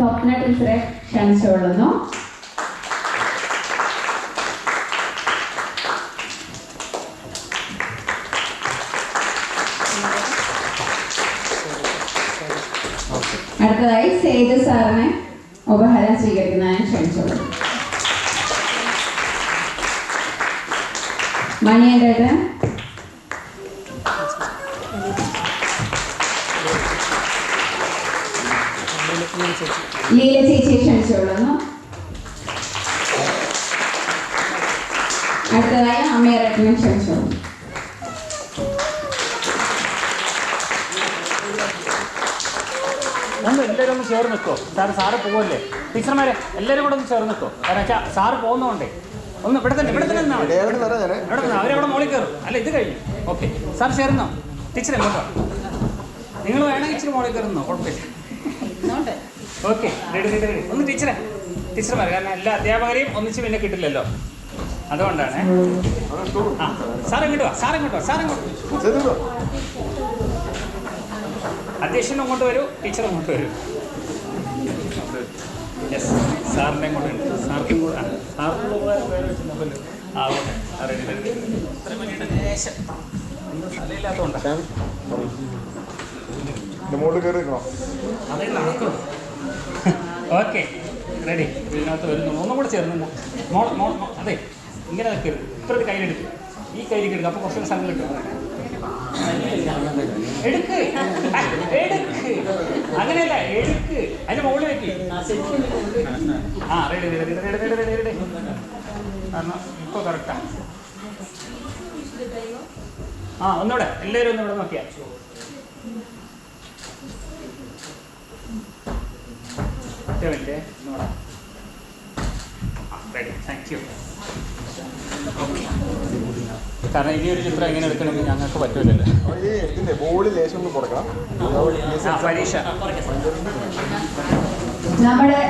സ്വപ്ന ടീച്ചറെ ക്ഷണിച്ചുകൊള്ളുന്നു. അടുത്തതായി സേതു സാറിനെ ഉപഹാരം സ്വീകരിക്കുന്നതിന് ക്ഷണിച്ചോളൂ മണിയന്റെ ലീല ചേച്ചിയെ ക്ഷണിച്ചുകൊള്ളുന്നു അടുത്തതായി അമ്മയറട്ടിനെ ക്ഷണിച്ചോളൂ ഒന്ന് എല്ലാവരും ഒന്ന് ചേർന്ന് നിൽക്കോ. സാറ് സാറ് പോവല്ലേ? ടീച്ചർമാരെ എല്ലാവരും കൂടെ ഒന്ന് ചേർന്ന് നിൽക്കോ. കാരണം വെച്ചാൽ സാറ് പോകുന്നതുകൊണ്ടേ. ഒന്ന് ഇവിടെ തന്നെ ഇവിടെ തന്നെ നിന്നാൽ ഇവിടെ നിന്നാ അവരവിടെ മോളിൽ കയറും. അല്ല ഇത് കഴിഞ്ഞു. ഓക്കെ. സാർ ചേർന്നോ? ടീച്ചർ എങ്ങോട്ടോ നിങ്ങൾ വേണമെങ്കിൽ ഇച്ചിരി മോളിൽ കയറുന്നോ? കുഴപ്പമില്ല. ഓക്കെ റെഡി റെഡി റെഡി ഒന്ന് ടീച്ചറെ ടീച്ചർ ടീച്ചർമാർ കാരണം എല്ലാ അധ്യാപകരെയും ഒന്നിച്ച് പിന്നെ കിട്ടില്ലല്ലോ. അതുകൊണ്ടാണ്. ആ സാർ ഇങ്ങോട്ട് വാ. ചെയ്തോ അധ്യക്ഷൻ അങ്ങോട്ട് വരൂ ടീച്ചറും അങ്ങോട്ട് വരൂ. യെസ് സാറിന്റെ അങ്ങോട്ട് ഉണ്ട് സാർക്കും കൂടെ സാറിനുള്ള ഉപകാരം ആ ഓക്കെ. റെഡി റെഡി മണിയുടെ ലേശം ഒന്നും മുകളിൽ കയറി അതേ നടക്കുള്ളൂ ഓക്കെ റെഡി ഇതിനകത്ത് വരുന്നു ഒന്നും കൂടെ ചേർന്നില്ല മോൾ മോൾ അതെ ഇങ്ങനെ നിൽക്കരുത് ഇപ്പുറത്ത് കയ്യിലെടുക്കും. ഈ കയ്യിലേക്ക് എടുക്കും. അപ്പോൾ കുറച്ചുകൂടെ സ്ഥലം കിട്ടും. എടുക്ക്. എടുക്ക്. അങ്ങനെയല്ല എടുക്ക്. അതിന്റെ മുകളിൽ വെക്ക്. ആ ready ready ready ready ready ready കാരണം ഇപ്പോൾ കറക്റ്റാ ആ. ഒന്നുകൂടെ. എല്ലാവരും ഒന്ന് ഇവിടെ ഒറ്റ മിനിറ്റ് ഒന്നുകൂടെ റെഡി താങ്ക് കാരണം ഇനി ഒരു ചിത്രം എങ്ങനെ എടുക്കണമെങ്കിൽ ഞങ്ങൾക്ക് പറ്റൂലല്ലോ. ഇതിന്റെ ബോളിൽ ലേശം ഒന്ന് കൊടുക്കണം ആ പരീക്ഷ. നമ്മുടെ